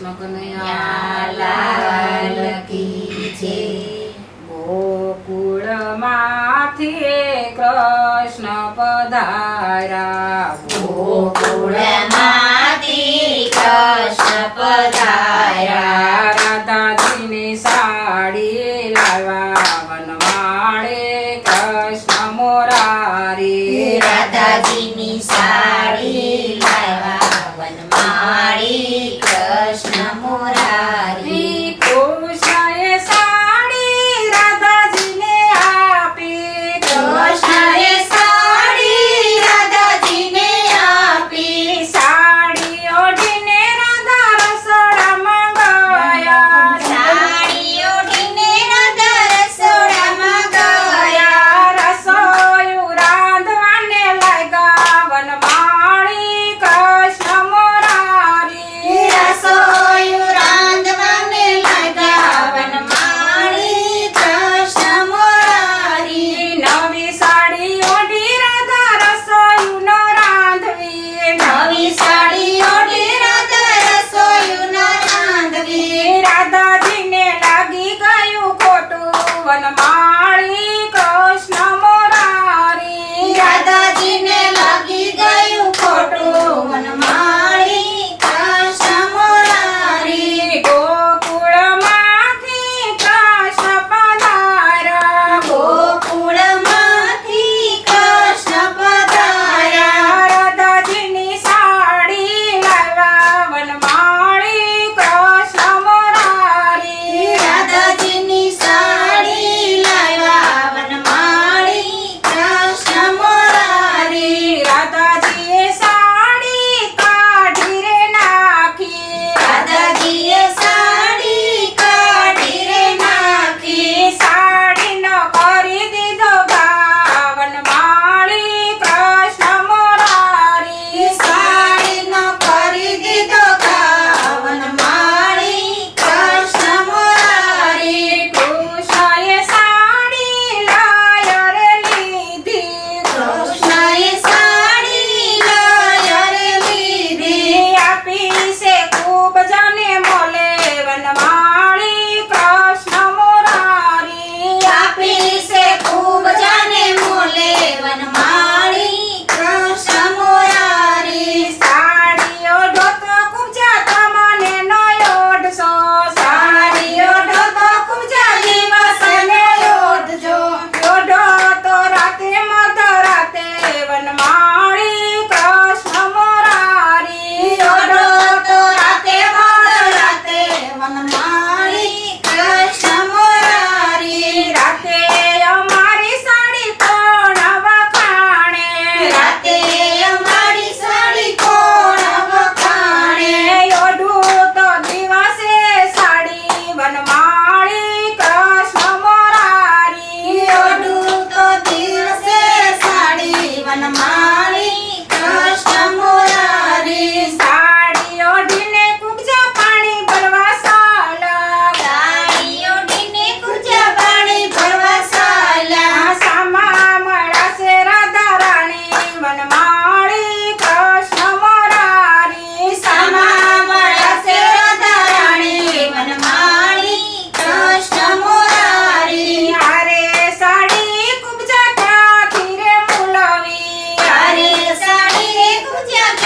કૃષ્ણ કનૈયાલાલ કી છે ગોકુળમાંથી કૃષ્ણ પધારા ગોકુળમાંથી કૃષ્ણ પધારા રાધાજીને સાડી લાવા વનવાળે કૃષ્ણ મોરારી રાધાજીની સાડી Yeah.